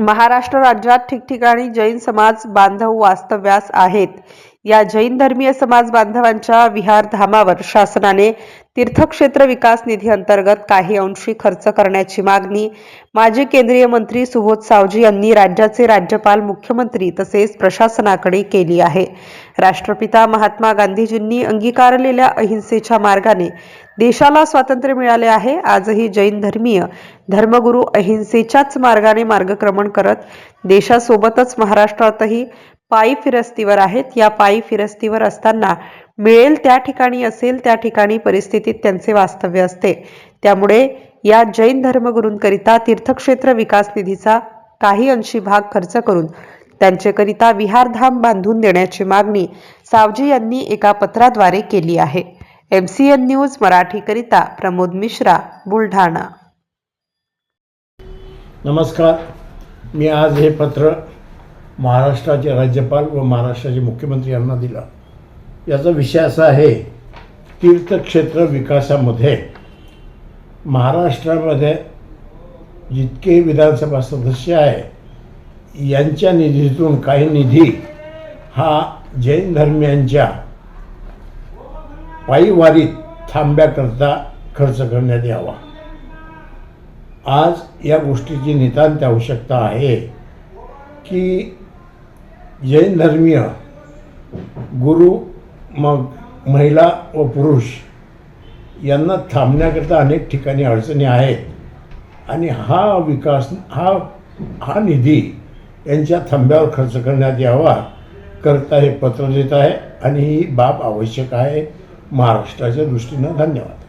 महाराष्ट्र राज्यात ठिकठिकाणी जैन समाज बांधव वास्तव्यास आहेत. या जैन धर्मीय समाज बांधवांच्या विहार धामावर शासनाने तीर्थक्षेत्र विकास निधी अंतर्गत काही अंशी खर्च करण्याची मागणी माजी केंद्रीय मंत्री सुबोध सावजी यांनी राज्याचे राज्यपाल मुख्यमंत्री तसेच प्रशासनाकडे केली आहे. राष्ट्रपिता महात्मा गांधीजींनी अंगीकारलेल्या अहिंसेच्या मार्गाने देशाला स्वातंत्र्य मिळाले आहे. आजही जैन धर्मीय धर्मगुरू अहिंसेच्याच मार्गाने मार्गक्रमण करत देशासोबतच महाराष्ट्रातही पायी फिरस्तीवर आहेत. या पायी फिरस्तीवर असताना मिळेल त्या ठिकाणी असेल त्या ठिकाणी परिस्थितीत त्यांचे वास्तव्य असते. त्यामुळे या जैन धर्मगुरूंकरिता तीर्थक्षेत्र विकास निधीचा काही अंशी भाग खर्च करून त्यांच्याकरिता विहारधाम बांधून देण्याची मागणी सावजी यांनी एका पत्राद्वारे केली आहे. एम सी एन न्यूज मराठीकरिता प्रमोद मिश्रा बुलढाणा. नमस्कार. मी आज हे पत्र महाराष्ट्राचे राज्यपाल व महाराष्ट्राचे मुख्यमंत्री यांना दिलं. याचा विषय असा आहे तीर्थक्षेत्र विकासामध्ये महाराष्ट्रामध्ये जितके विधानसभा सदस्य आहे यांच्या निधीतून काही निधी हा जैन धर्मियांच्या पायीवारीत थांब्याकरता खर्च करण्यात यावा. आज या गोष्टीची नितांत आवश्यकता आहे की जैन धर्मीय गुरु मग महिला व पुरुष यांना थांबण्याकरता अनेक ठिकाणी अडचणी आहेत आणि हा विकास हा हा निधी यांच्या थांब्यावर खर्च करण्यात यावा करता हे पत्र देत आहे आणि ही बाब आवश्यक आहे. महाराष्ट्राच्या दृष्टीनं धन्यवाद.